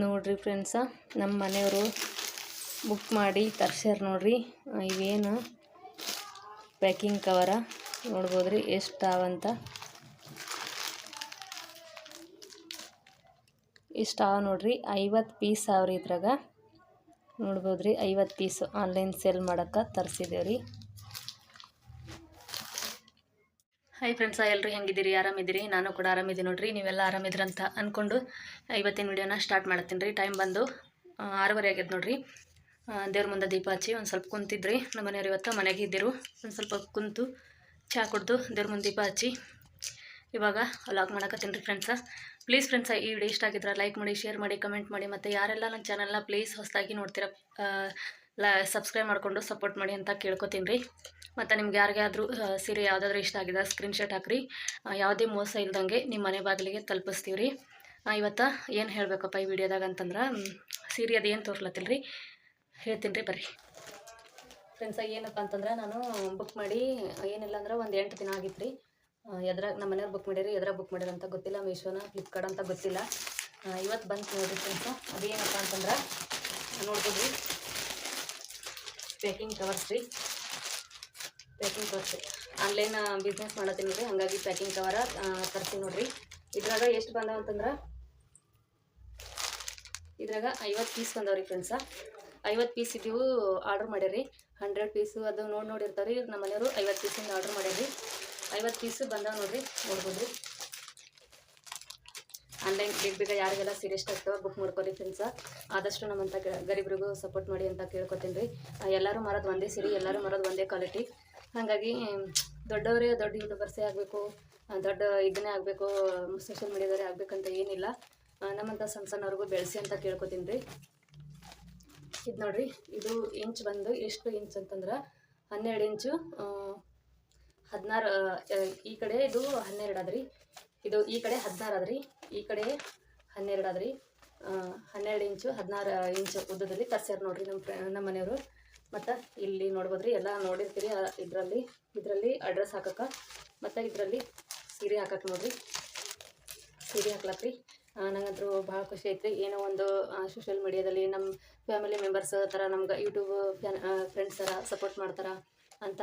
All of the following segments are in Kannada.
ನೋಡ್ರಿ ಫ್ರೆಂಡ್ಸ ನಮ್ಮ ಮನೆಯವರು ಬುಕ್ ಮಾಡಿ ತರ್ಸ್ಯಾರ ನೋಡ್ರಿ. ಇವೇನು ಪ್ಯಾಕಿಂಗ್ ಕವರ ನೋಡ್ಬೋದ್ರಿ ಎಷ್ಟು ಅವಂತ ಇಷ್ಟು ಅವ ನೋಡ್ರಿ, ಐವತ್ತು ಪೀಸ್ ಅವ್ರಿ ಇದ್ರಾಗ. ನೋಡ್ಬೋದ್ರಿ, ಐವತ್ತು ಪೀಸು ಆನ್ಲೈನ್ ಸೇಲ್ ಮಾಡೋಕ್ಕೆ ತರಿಸಿದೇವ್ರಿ. ಹಾಯ್ ಫ್ರೆಂಡ್ಸ ಎಲ್ಲರೂ ಹೆಂಗಿದ್ದೀರಿ? ಆರಾಮಿದ್ದೀರಿ? ನಾನು ಕೂಡ ಆರಾಮಿದ್ದೀನಿ ನೋಡ್ರಿ, ನೀವೆಲ್ಲ ಆರಾಮಿದ್ರಂತ ಅಂದ್ಕೊಂಡು ಇವತ್ತಿನ ವಿಡಿಯೋನ ಸ್ಟಾರ್ಟ್ ಮಾಡ್ತೀನಿ ರೀ. ಟೈಮ್ ಬಂದು ಆರೂವರೆ ಆಗ್ಯದ ನೋಡ್ರಿ. ದೇವ್ರ ಮುಂದೆ ದೀಪ ಹಚ್ಚಿ ಒಂದು ಸ್ವಲ್ಪ ಕುಂತಿದ್ರಿ. ನಮ್ಮ ಮನೆಯವ್ರು ಇವತ್ತು ಮನೆಗೆ ಇದ್ದಿರು. ಒಂದು ಸ್ವಲ್ಪ ಕುಂತು ಚಹಾ ಕುಡ್ದು ದೇವ್ರ ಮುಂದೆ ದೀಪ ಹಚ್ಚಿ ಇವಾಗ ಲಾಗ್ ಮಾಡಕತ್ತೀನಿ ರೀ ಫ್ರೆಂಡ್ಸ ಪ್ಲೀಸ್ ಫ್ರೆಂಡ್ಸ ಈ ವಿಡಿಯೋ ಇಷ್ಟ ಆಗಿದ್ರೆ ಲೈಕ್ ಮಾಡಿ ಶೇರ್ ಮಾಡಿ ಕಮೆಂಟ್ ಮಾಡಿ, ಮತ್ತು ಯಾರೆಲ್ಲ ನನ್ನ ಚಾನಲ್ನ ಪ್ಲೀಸ್ ಹೊಸದಾಗಿ ನೋಡ್ತೀರ ಲ ಸಬ್ಸ್ಕ್ರೈಬ್ ಮಾಡಿಕೊಂಡು ಸಪೋರ್ಟ್ ಮಾಡಿ ಅಂತ ಕೇಳ್ಕೊತೀನಿ ರೀ. ಮತ್ತು ನಿಮ್ಗೆ ಯಾರಿಗಾದರೂ ಸೀರೆ ಯಾವುದಾದ್ರೂ ಇಷ್ಟ ಆಗಿದೆ ಸ್ಕ್ರೀನ್ಶಾಟ್ ಹಾಕ್ರಿ. ಯಾವುದೇ ಮೋಸ ಇಲ್ದಂಗೆ ನಿಮ್ಮ ಮನೆ ಬಾಗಿಲಿಗೆ ತಲುಪಿಸ್ತೀವಿ ರೀ ಇವತ್ತು ಏನು ಹೇಳಬೇಕಪ್ಪ ಈ ವಿಡಿಯೋದಾಗ ಅಂತಂದ್ರೆ ಸೀರೆ ಅದು ಏನು ತೋರ್ಲತ್ತಿಲ್ಲ ರೀ ಹೇಳ್ತೀನಿ ರೀ ಬರ್ರಿ ಫ್ರೆಂಡ್ಸ್ ಏನಪ್ಪ ಅಂತಂದ್ರೆ ನಾನು ಬುಕ್ ಮಾಡಿ, ಏನಿಲ್ಲ ಅಂದ್ರೆ ಒಂದು ಎಂಟು ದಿನ ಆಗಿತ್ತು ರೀ ಎದ್ರಾಗ ನಮ್ಮ ಮನೆಯವ್ರು ಬುಕ್ ಮಾಡಿರಿ, ಎದ್ರಾಗ ಬುಕ್ ಅಂತ ಗೊತ್ತಿಲ್ಲ ಮೀಶೋನ ಫ್ಲಿಪ್ಕಾರ್ಟ್ ಅಂತ ಗೊತ್ತಿಲ್ಲ. ಇವತ್ತು ಬಂತು ನೋಡಿರಿ ಫ್ರೆಂಡ್ಸು ಅದೇನಪ್ಪ ಅಂತಂದ್ರೆ ನೋಡ್ಬೋದು ಪ್ಯಾಕಿಂಗ್ ಕವರ್ಸ್ ರೀ. ಪ್ಯಾಕಿಂಗ್ ತೋರಿಸಿ. ಆನ್ಲೈನ್ ಬಿಸ್ನೆಸ್ ಮಾಡತ್ತೀನಿ ರೀ ಹಾಗಾಗಿ ಪ್ಯಾಕಿಂಗ್ ಕವರ ತರ್ತೀನಿ ನೋಡ್ರಿ. ಇದ್ರಾಗ ಎಷ್ಟು ಬಂದಾವ ಅಂತಂದ್ರೆ ಇದ್ರಾಗ ಐವತ್ತು ಪೀಸ್ ಬಂದವ್ರಿ ಫ್ರೆಂಡ್ಸ ಐವತ್ತು ಪೀಸ್ ಇದ್ದೀವು ಆರ್ಡ್ರ್ ಮಾಡ್ಯಾರಿ. ಹಂಡ್ರೆಡ್ ಪೀಸು ಅದು ನೋಡಿ ನೋಡಿರ್ತಾರೆ ರೀ ನಮ್ಮ ಮನೆಯವರು ಐವತ್ತು ಪೀಸಿಂದ ಆರ್ಡ್ರ್ ಮಾಡ್ಯಾರಿ. ಐವತ್ತು ಪೀಸು ಬಂದಾವ ನೋಡ್ರಿ. ನೋಡ್ಬೋದು ಆನ್ಲೈನ್ ಬೇಗ ಬೇಗ ಯಾರಿಗೆಲ್ಲ ಸೀರಿಯಸ್ ಆಗ್ತಾವೆ ಬುಕ್ ಮಾಡ್ಕೊರಿ ಫ್ರೆಂಡ್ಸ ಆದಷ್ಟು ನಮ್ಮಂಥ ಗರೀಬ್ರಿಗೂ ಸಪೋರ್ಟ್ ಮಾಡಿ ಅಂತ ಕೇಳ್ಕೊತೀನಿ ರೀ. ಎಲ್ಲರೂ ಮರೋದು ಒಂದೇ ಸೀರೆ ಎಲ್ಲರೂ ಮರೋದು ಒಂದೇ ಕ್ವಾಲಿಟಿ ಹಾಗಾಗಿ ದೊಡ್ಡವರೇ ದೊಡ್ಡ ಯೂಟ್ಯೂಬರ್ಸೇ ಆಗಬೇಕು ದೊಡ್ಡ ಇದನ್ನೇ ಆಗಬೇಕು ಸೋಷಿಯಲ್ ಮೀಡಿಯಾದವರೇ ಆಗಬೇಕಂತ ಏನಿಲ್ಲ. ನಮ್ಮಂಥ ಸಣ್ಣ ಸಣ್ಣವ್ರಿಗೂ ಬೆಳೆಸಿ ಅಂತ ಕೇಳ್ಕೊತೀನಿ ರೀ. ಇದು ನೋಡಿರಿ, ಇದು ಇಂಚ್ ಬಂದು ಎಷ್ಟು ಇಂಚ್ ಅಂತಂದ್ರೆ ಹನ್ನೆರಡು ಇಂಚು ಹದಿನಾರು ಈ ಕಡೆ ಇದು ಹನ್ನೆರಡು ಅದ್ರಿ. ಇದು ಈ ಕಡೆ ಹದಿನಾರು ಅದ್ರಿ, ಈ ಕಡೆ ಹನ್ನೆರಡು ಅದ್ರಿ. ಹನ್ನೆರಡು ಇಂಚು ಹದಿನಾರು ಇಂಚು ಉದ್ದದಲ್ಲಿ ತರ್ಸ್ಯಾರ ನೋಡ್ರಿ ನಮ್ಮ ಫ್ರೆ ನಮ್ಮ ಮನೆಯವರು. ಮತ್ತು ಇಲ್ಲಿ ನೋಡ್ಬೋದ್ರಿ, ಎಲ್ಲ ನೋಡಿರ್ತೀರಿ ಇದರಲ್ಲಿ ಇದರಲ್ಲಿ ಅಡ್ರೆಸ್ ಹಾಕಕ್ಕೆ. ಮತ್ತು ಇದರಲ್ಲಿ ಸೀರೆ ಹಾಕಕ್ಕೆ ನೋಡಿರಿ. ಸೀರೆ ಹಾಕ್ಲತ್ರಿ. ನಂಗಂತೂ ಭಾಳ ಖುಷಿ ಐತ್ರಿ. ಏನೋ ಒಂದು ಸೋಷಿಯಲ್ ಮೀಡಿಯಾದಲ್ಲಿ ನಮ್ಮ ಫ್ಯಾಮಿಲಿ ಮೆಂಬರ್ಸ್ ಥರ ನಮ್ಗೆ ಯೂಟ್ಯೂಬ್ ಫ್ರೆಂಡ್ಸ್ ಥರ ಸಪೋರ್ಟ್ ಮಾಡ್ತಾರೆ ಅಂತ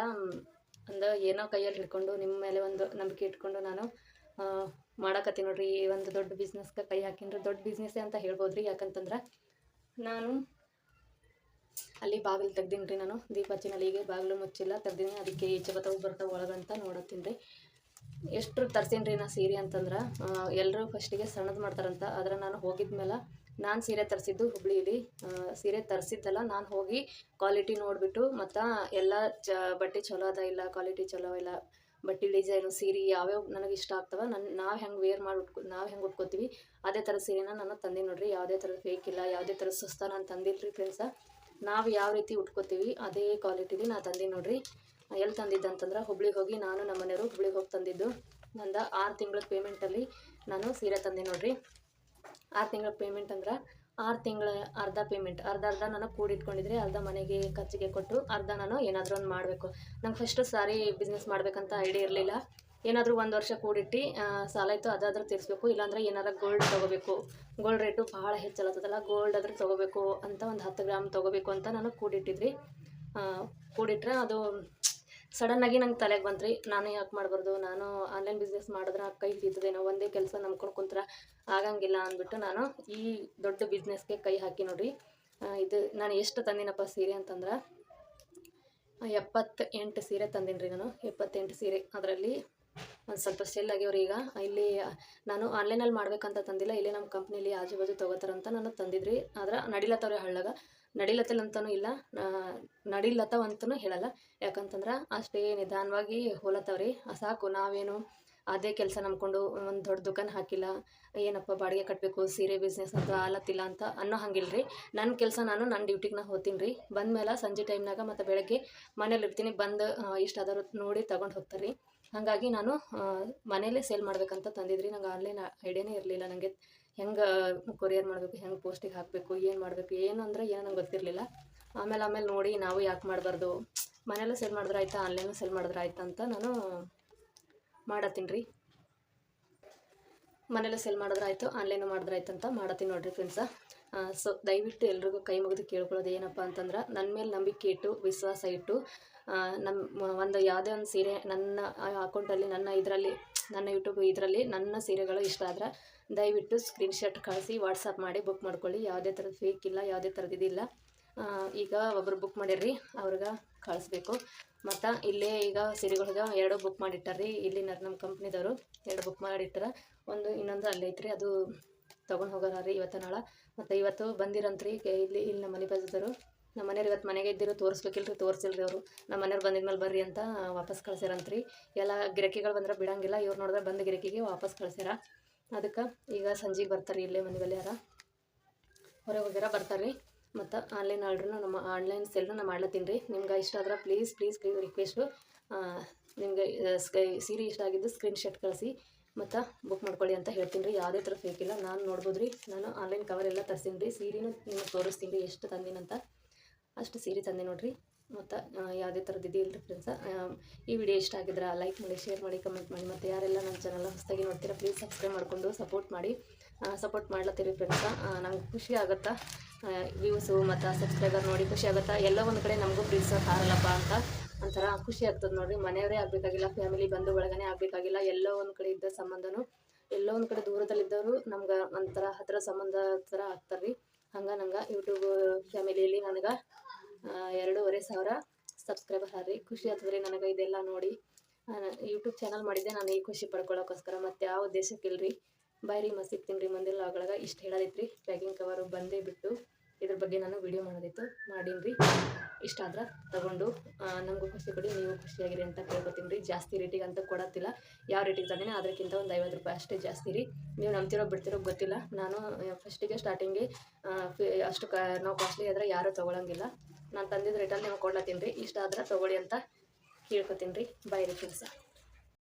ಒಂದು ಏನೋ ಕೈಯಲ್ಲಿ ಹಿಡ್ಕೊಂಡು ನಿಮ್ಮ ಮೇಲೆ ಒಂದು ನಂಬಿಕೆ ಇಟ್ಕೊಂಡು ನಾನು ಮಾಡಕತ್ತೀನಿ ನೋಡ್ರಿ. ಈ ಒಂದು ದೊಡ್ಡ ಬಿಸ್ನೆಸ್ಗೆ ಕೈ ಹಾಕಿನ್ರಿ. ದೊಡ್ಡ ಬಿಸ್ನೆಸ್ಸೇ ಅಂತ ಹೇಳ್ಬೋದು ರೀ ಯಾಕಂತಂದ್ರೆ, ನಾನು ಅಲ್ಲಿ ಬಾಗಿಲು ತೆಗ್ದೀನಿ ರೀ ನಾನು. ದೀಪ ಹಚ್ಚಿನಲ್ಲಿಗೆ ಬಾಗಿಲು ಮುಚ್ಚಿಲ್ಲ. ತೆಗ್ದೀನಿ. ಅದಕ್ಕೆ ಈಚೆ ಬತ್ತವು ಬರ್ತಾವೆ ಒಳಗಂತ ನೋಡತ್ತೀನಿ ರೀ. ಎಷ್ಟು ತರ್ಸೀನಿ ರೀ ನಾ ಸೀರೆ ಅಂತಂದ್ರೆ? ಎಲ್ಲರೂ ಫಸ್ಟಿಗೆ ಸಣ್ಣದು ಮಾಡ್ತಾರಂತ. ಆದ್ರೆ ನಾನು ಹೋಗಿದ್ಮೇಲೆ ನಾನು ಸೀರೆ ತರಿಸಿದ್ದು ಹುಬ್ಳಿಲಿ ಸೀರೆ ತರಿಸಿದ್ದಲ್ಲ ನಾನು ಹೋಗಿ ಕ್ವಾಲಿಟಿ ನೋಡಿಬಿಟ್ಟು ಮತ್ತು ಎಲ್ಲ ಚ, ಬಟ್ಟೆ ಚಲೋ ಅದ ಇಲ್ಲ ಕ್ವಾಲಿಟಿ ಚಲೋ ಇಲ್ಲ, ಬಟ್ಟೆ ಡಿಸೈನು ಸೀರೆ ಯಾವ್ಯಾವ ನನಗೆ ಇಷ್ಟ ಆಗ್ತವೆ ನನ್ನ ನಾವು ಹೆಂಗೆ ವೇರ್ ಮಾಡಿ ಉಟ್ಕೊ, ನಾವು ಹೆಂಗೆ ಉಟ್ಕೋತೀವಿ, ಅದೇ ಥರ ಸೀರೆನ ನಾನು ತಂದೀನಿ ನೋಡ್ರಿ. ಯಾವುದೇ ಥರ ಫೇಕ್ ಇಲ್ಲ, ಯಾವುದೇ ಥರ ಸುಸ್ತ ನಾನು ತಂದಿಲ್ಲ ರೀ ಫ್ರೆಂಡ್ಸ ನಾವು ಯಾವ ರೀತಿ ಉಟ್ಕೋತೀವಿ, ಅದೇ ಕ್ವಾಲಿಟಿಲಿ ನಾ ತಂದಿ ನೋಡ್ರಿ. ಎಲ್ಲಿ ತಂದಿದ್ದಂತಂದ್ರೆ ಹುಬ್ಳಿಗೆ ಹೋಗಿ ನಾನು ನಮ್ಮ ಮನೆಯವರು ಹುಬ್ಳಿಗೆ ಹೋಗಿ ತಂದಿದ್ದು. ನಂದ ಆರು ತಿಂಗಳ ಪೇಮೆಂಟಲ್ಲಿ ನಾನು ಸೀರೆ ತಂದೆ ನೋಡ್ರಿ. ಆರು ತಿಂಗಳ ಪೇಮೆಂಟ್ ಅಂದ್ರೆ ಆರು ತಿಂಗಳ ಅರ್ಧ ಪೇಮೆಂಟ್ ಅರ್ಧ ಅರ್ಧ ನಾನು ಕೂಡಿಟ್ಕೊಂಡಿದ್ರೆ ಅರ್ಧ ಮನೆಗೆ ಖರ್ಚಿಗೆ ಕೊಟ್ಟು ಅರ್ಧ ನಾನು ಏನಾದರೂ ಒಂದು ಮಾಡಬೇಕು. ನಂಗೆ ಫಸ್ಟ್ ಸಾರಿ ಬಿಸ್ನೆಸ್ ಮಾಡಬೇಕಂತ ಐಡಿಯಾ ಇರಲಿಲ್ಲ. ಏನಾದರೂ ಒಂದು ವರ್ಷ ಕೂಡಿಟ್ಟು ಸಾಲ ಇತ್ತು ಅದಾದ್ರೂ ತೀರಿಸ್ಬೇಕು. ಇಲ್ಲಾಂದ್ರೆ ಏನಾರ ಗೋಲ್ಡ್ ತೊಗೋಬೇಕು. ಗೋಲ್ಡ್ ರೇಟು ಭಾಳ ಹೆಚ್ಚಲತ್ತದಲ್ಲ ಗೋಲ್ಡ್ ಆದ್ರೆ ತೊಗೋಬೇಕು ಅಂತ ಒಂದು ಹತ್ತು ಗ್ರಾಮ್ ತೊಗೋಬೇಕು ಅಂತ ನಾನು ಕೂಡಿಟ್ಟಿದ್ರಿ ಕೂಡಿಟ್ರೆ ಅದು ಸಡನ್ನಾಗಿ ನಂಗೆ ತಲೆಗೆ ಬಂತ್ರಿ. ನಾನು ಯಾಕೆ ಮಾಡಬಾರ್ದು? ನಾನು ಆನ್ಲೈನ್ ಬಿಸ್ನೆಸ್ ಮಾಡಿದ್ರೆ ಕೈ ಹಿಡಿತದೇನೋ ಒಂದೇ ಕೆಲಸ ನಂಬ್ಕೊಂಡು ಕುಂತ್ರ ಆಗಂಗಿಲ್ಲ ಅಂದ್ಬಿಟ್ಟು ನಾನು ಈ ದೊಡ್ಡ ಬಿಸ್ನೆಸ್ಗೆ ಕೈ ಹಾಕಿ ನೋಡ್ರಿ. ಇದು ನಾನು ಎಷ್ಟು ತಂದಿನಪ್ಪ ಸೀರೆ ಅಂತಂದ್ರೆ, ಎಪ್ಪತ್ತೆಂಟು ಸೀರೆ ತಂದೀನಿ ರೀ ನಾನು. ಎಪ್ಪತ್ತೆಂಟು ಸೀರೆ. ಅದರಲ್ಲಿ ಒಂದು ಸ್ವಲ್ಪ ಸೆಲ್ ಆಗ್ಯವ್ರಿ ಈಗ. ಇಲ್ಲಿ ನಾನು ಆನ್ಲೈನಲ್ಲಿ ಮಾಡ್ಬೇಕಂತ ತಂದಿಲ್ಲ. ಇಲ್ಲೇ ನಮ್ಮ ಕಂಪ್ನಿಲಿ ಆಜು ಬಾಜು ತೊಗೋತಾರಂತ ನಾನು ತಂದಿದ್ರಿ. ಆದ್ರೆ ನಡಿಲತ್ತವ್ರಿ ಹಳ್ಳಾಗ. ನಡಿಲತ್ತಲ್ಲ ಅಂತಲೂ ಇಲ್ಲ. ನಡಿಲತ್ತವ ಅಂತನೂ ಹೇಳಲ್ಲ. ಯಾಕಂತಂದ್ರೆ ಅಷ್ಟೇ ನಿಧಾನವಾಗಿ ಹೋಲತ್ತವ್ರಿ. ಸಾಕು, ನಾವೇನು ಅದೇ ಕೆಲಸ ನಂಬ್ಕೊಂಡು ಒಂದು ದೊಡ್ಡ ದುಕಾನ್ ಹಾಕಿಲ್ಲ. ಏನಪ್ಪ ಬಾಡಿಗೆ ಕಟ್ಟಬೇಕು ಸೀರೆ ಬಿಸ್ನೆಸ್ ಅಂತ ಆಲತ್ತಿಲ್ಲ ಅಂತ ಅನ್ನೋ ಹಂಗಿಲ್ಲ ರೀ ನನ್ನ ಕೆಲಸ ನಾನು ನನ್ನ ಡ್ಯೂಟಿಗೆ ನಾ ಹೋಗ್ತೀನಿ ರೀ. ಬಂದಮೇಲೆ ಸಂಜೆ ಟೈಮ್ನಾಗ ಮತ್ತು ಬೆಳಗ್ಗೆ ಮನೇಲಿ ಇರ್ತೀನಿ. ಬಂದು ಇಷ್ಟಾದರೂ ನೋಡಿ ತಗೊಂಡು ಹೋಗ್ತಾರೆ ರೀ ಹಾಗಾಗಿ ನಾನು ಮನೇಲೆ ಸೇಲ್ ಮಾಡ್ಬೇಕಂತ ತಂದಿದ್ರಿ. ನಂಗೆ ಆನ್ಲೈನ್ ಐಡಿಯಾನೇ ಇರಲಿಲ್ಲ. ನನಗೆ ಹೆಂಗೆ ಕೊರಿಯರ್ ಮಾಡಬೇಕು, ಹೆಂಗೆ ಪೋಸ್ಟಿಗೆ ಹಾಕಬೇಕು, ಏನು ಮಾಡಬೇಕು, ಏನು ಅಂದರೆ ಏನೋ ನಂಗೆ ಗೊತ್ತಿರಲಿಲ್ಲ. ಆಮೇಲೆ ಆಮೇಲೆ ನೋಡಿ ನಾವು ಯಾಕೆ ಮಾಡಬಾರ್ದು? ಮನೆಯಲ್ಲೇ ಸೇಲ್ ಮಾಡಿದ್ರೆ ಆಯ್ತಾ? ಆನ್ಲೈನು ಸೇಲ್ ಮಾಡಿದ್ರೆ ಆಯ್ತಾ ಅಂತ ನಾನು ಮಾಡತ್ತೀನಿ ರೀ. ಸೇಲ್ ಮಾಡಿದ್ರೆ ಆಯಿತು ಆನ್ಲೈನು ಮಾಡಿದ್ರಾಯ್ತು ಅಂತ ಮಾಡತ್ತೀನಿ ನೋಡಿರಿ ಫ್ರೆಂಡ್ಸ ಸೊ ದಯವಿಟ್ಟು ಎಲ್ರಿಗೂ ಕೈ ಮುಗಿದು ಕೇಳ್ಕೊಳ್ಳೋದು ಏನಪ್ಪ ಅಂತಂದ್ರೆ ನನ್ನ ಮೇಲೆ ನಂಬಿಕೆ ಇಟ್ಟು, ವಿಶ್ವಾಸ ಇಟ್ಟು ನಮ್ಮ ಒಂದು ಯಾವುದೇ ಒಂದು ಸೀರೆ ನನ್ನ ಅಕೌಂಟಲ್ಲಿ ನನ್ನ ಇದರಲ್ಲಿ, ನನ್ನ ಯೂಟ್ಯೂಬ್ ಇದರಲ್ಲಿ ನನ್ನ ಸೀರೆಗಳು ಇಷ್ಟ ಆದ್ರೆ ದಯವಿಟ್ಟು ಸ್ಕ್ರೀನ್ಶಾಟ್ ಕಳಿಸಿ ವಾಟ್ಸಪ್ ಮಾಡಿ ಬುಕ್ ಮಾಡ್ಕೊಳ್ಳಿ. ಯಾವುದೇ ಥರದ ಫೇಕ್ ಇಲ್ಲ, ಯಾವುದೇ ಥರದ ಇದಿಲ್ಲ ಈಗ ಒಬ್ಬರು ಬುಕ್ ಮಾಡಿರ್ರಿ, ಅವ್ರಿಗೆ ಕಳಿಸ್ಬೇಕು. ಮತ್ತು ಇಲ್ಲೇ ಈಗ ಸೀರೆಗಳಿಗೆ ಎರಡು ಬುಕ್ ಮಾಡಿಟ್ಟಾರ್ರಿ, ಇಲ್ಲಿ ನಮ್ಮ ಕಂಪ್ನಿದವರು ಎರಡು ಬುಕ್ ಮಾಡಿಟ್ಟಾರ. ಒಂದು ಇನ್ನೊಂದು ಅಲ್ಲೈತ್ರಿ ಅದು ತೊಗೊಂಡು ಹೋಗೋರ ರೀ ಇವತ್ತು ನಾಳೆ. ಮತ್ತು ಇವತ್ತು ಬಂದಿರಂತ್ರಿ ಇಲ್ಲಿ ಇಲ್ಲಿ ನಮ್ಮ ಮನೆ ಬಂದಿದ್ದರು ನಮ್ಮ ಮನೆಯವ್ರು ಇವತ್ತು ಮನೆಗೆ ಇದ್ದಿರೋ, ತೋರಿಸ್ಬೇಕಿಲ್ರಿ, ತೋರಿಸಿಲ್ರಿ ಅವರು. ನಮ್ಮ ಮನೆಯವ್ರು ಬಂದಿದ್ಮೇಲೆ ಬರ್ರಿ ಅಂತ ವಾಪಸ್ ಕಳ್ಸ್ಯಾರಂತ್ರಿ ಎಲ್ಲ ಗಿರಕಿಗಳು ಬಂದ್ರೆ ಬಿಡಂಗಿಲ್ಲ, ಇವ್ರು ನೋಡಿದ್ರೆ ಬಂದ ಗಿರಕಿಗೆ ವಾಪಸ್ ಕಳ್ಸ್ಯಾರ ಅದಕ್ಕೆ ಈಗ ಸಂಜೆಗೆ ಬರ್ತಾರೆ ಇಲ್ಲೇ ಮನೆ ಬಲ್ಲಿ ಯಾರ ಹೊರಗೆ ಹೋಗ್ಯಾರ ಬರ್ತಾರೆ ಮತ್ತು ಆನ್ಲೈನ್ ಆರ್ಡ್ರನ್ನ ನಮ್ಮ ಆನ್ಲೈನ್ ಸೆಲ್ನ ನಾ ಮಾಡ್ಲತ್ತೀನಿ ರೀ ನಿಮ್ಗೆ ಇಷ್ಟ ಆದ್ರೆ ಪ್ಲೀಸ್ ಪ್ಲೀಸ್ ಪ್ಲೀಸ್ ರಿಕ್ವೆಸ್ಟು ನಿಮಗೆ ಸ್ಕೈ ಸೀರೆ ಇಷ್ಟ ಆಗಿದ್ದು ಸ್ಕ್ರೀನ್ಶಾಟ್ ಕಳಿಸಿ. ಮತ್ತು ಬುಕ್ ಮಾಡ್ಕೊಳ್ಳಿ ಅಂತ ಹೇಳ್ತೀನಿ ರೀ. ಯಾವುದೇ ಥರ ಫೇಕ್ ಇಲ್ಲ. ನಾನು ನೋಡ್ಬೋದು ರೀ ನಾನು ಆನ್ಲೈನ್ ಕವರ್ ಎಲ್ಲ ತರಿಸ್ತೀನಿ ರೀ ಸೀರೆನೂ ನಿಮಗೆ ತೋರಿಸ್ತೀನಿ ರೀ. ಎಷ್ಟು ತಂದೀನಂತ ಅಷ್ಟು ಸೀರೆ ತಂದೆ ನೋಡಿರಿ. ಮತ್ತು ಯಾವುದೇ ಥರದ್ದು ಇದಿಲ್ಲ ರೀ ಫ್ರೆಂಡ್ಸ ಈ ವಿಡಿಯೋ ಇಷ್ಟ ಆಗಿದ್ರೆ ಲೈಕ್ ಮಾಡಿ ಶೇರ್ ಮಾಡಿ ಕಮೆಂಟ್ ಮಾಡಿ. ಮತ್ತು ಯಾರೆಲ್ಲ ನನ್ನ ಚಾನಲ್ ಹೊಸದಾಗಿ ನೋಡ್ತೀರಾ ಪ್ಲೀಸ್ ಸಬ್ಸ್ಕ್ರೈಬ್ ಮಾಡಿಕೊಂಡು ಸಪೋರ್ಟ್ ಮಾಡಿ. ಸಪೋರ್ಟ್ ಮಾಡ್ಲತ್ತೀರಿ ಫ್ರೆಂಡ್ಸ ನಮ್ಗೆ ಖುಷಿ ಆಗುತ್ತಾ? ವ್ಯೂಸು ಮತ್ತು ಸಬ್ಸ್ಕ್ರೈಬರ್ ನೋಡಿ ಖುಷಿ ಆಗುತ್ತಾ? ಎಲ್ಲ ಒಂದು ಕಡೆ ನಮಗೂ ಪ್ಲೀಸ್ ಆಗಲ್ಲಪ್ಪ ಅಂತ ಒಂಥರ ಖುಷಿ ಆಗ್ತದೆ ನೋಡ್ರಿ. ಮನೆಯವರೇ ಆಗಬೇಕಾಗಿಲ್ಲ ಫ್ಯಾಮಿಲಿ ಬಂಧು ಬಳಗನೇ ಆಗಬೇಕಾಗಿಲ್ಲ, ಎಲ್ಲೋ ಒಂದು ಕಡೆ ಇದ್ದ ಸಂಬಂಧನೂ, ಎಲ್ಲೋ ಒಂದು ಕಡೆ ದೂರದಲ್ಲಿದ್ದವರು ನಮ್ಗೆ ಒಂಥರ ಹತ್ರ ಸಂಬಂಧ ಥರ ಆಗ್ತಾರೆ ರೀ ಹಂಗೆ ನಂಗೆ ಯೂಟ್ಯೂಬ್ ಫ್ಯಾಮಿಲಿಯಲ್ಲಿ ನನಗೆ ಎರಡೂವರೆ ಸಾವಿರ ಸಬ್ಸ್ಕ್ರೈಬರ್ ಹಾರಿ ಖುಷಿ ಆಗ್ತದೆ ರೀ ನನಗೆ ಇದೆಲ್ಲ ನೋಡಿ. ಯೂಟ್ಯೂಬ್ ಚಾನಲ್ ಮಾಡಿದ್ದೆ, ನಾನು ಈ ಖುಷಿ ಪಡ್ಕೊಳ್ಳೋಕ್ಕೋಸ್ಕರ ಮತ್ತು ಯಾವ ಉದ್ದೇಶಕ್ಕಿಲ್ಲ ರೀ ಮಸ್ತ್ ಸಿಗ್ತೀನಿ ರೀ ಲಾಗೊಳಗೆ ಇಷ್ಟು ಹೇಳೋದೈತ್ರಿ. ಪ್ಯಾಕಿಂಗ್ ಕವರು ಬಂದೇ ಬಿಟ್ಟು. ಇದ್ರ ಬಗ್ಗೆ ನಾನು ವಿಡಿಯೋ ಮಾಡೋದಿತ್ತು. ಮಾಡೀನಿ ಇಷ್ಟ ಆದ್ರೆ ತಗೊಂಡು ನಮಗೂ ಖುಷಿ ಕೊಡಿ, ನೀವು ಖುಷಿಯಾಗಿರಿ ಅಂತ ಕೇಳ್ಕೊತೀನಿ ರೀ ಜಾಸ್ತಿ ರೇಟಿಗೆ ಅಂತ ಕೊಡತ್ತಿಲ್ಲ. ಯಾವ ರೇಟಿಗೆ ತಂದಿನಿ ಅದಕ್ಕಿಂತ ಒಂದು ಐವತ್ತು ರೂಪಾಯಿ ಅಷ್ಟೇ ಜಾಸ್ತಿ ರೀ. ನೀವು ನಂಬ್ತಿರೋ ಬಿಡ್ತಿರೋ ಗೊತ್ತಿಲ್ಲ. ನಾನು ಫಸ್ಟಿಗೆ ಸ್ಟಾರ್ಟಿಂಗ್ಗೆ ಅಷ್ಟು ಕ, ನಾವು ಕಾಸ್ಟ್ಲಿ ಆದ್ರೆ ಯಾರೂ ತೊಗೊಳಂಗಿಲ್ಲ. ನಾನು ತಂದಿದ್ದ ರೇಟಲ್ಲಿ ನೀವು ಕೊಡ್ಲತ್ತೀನಿ ರೀ ಇಷ್ಟ ಆದ್ರೆ ತೊಗೊಳ್ಳಿ ಅಂತ ಕೇಳ್ಕೊತೀನಿ ರೀ ಬಾಯ್ ರೀ ಫ್ರೆಂಡ್ಸ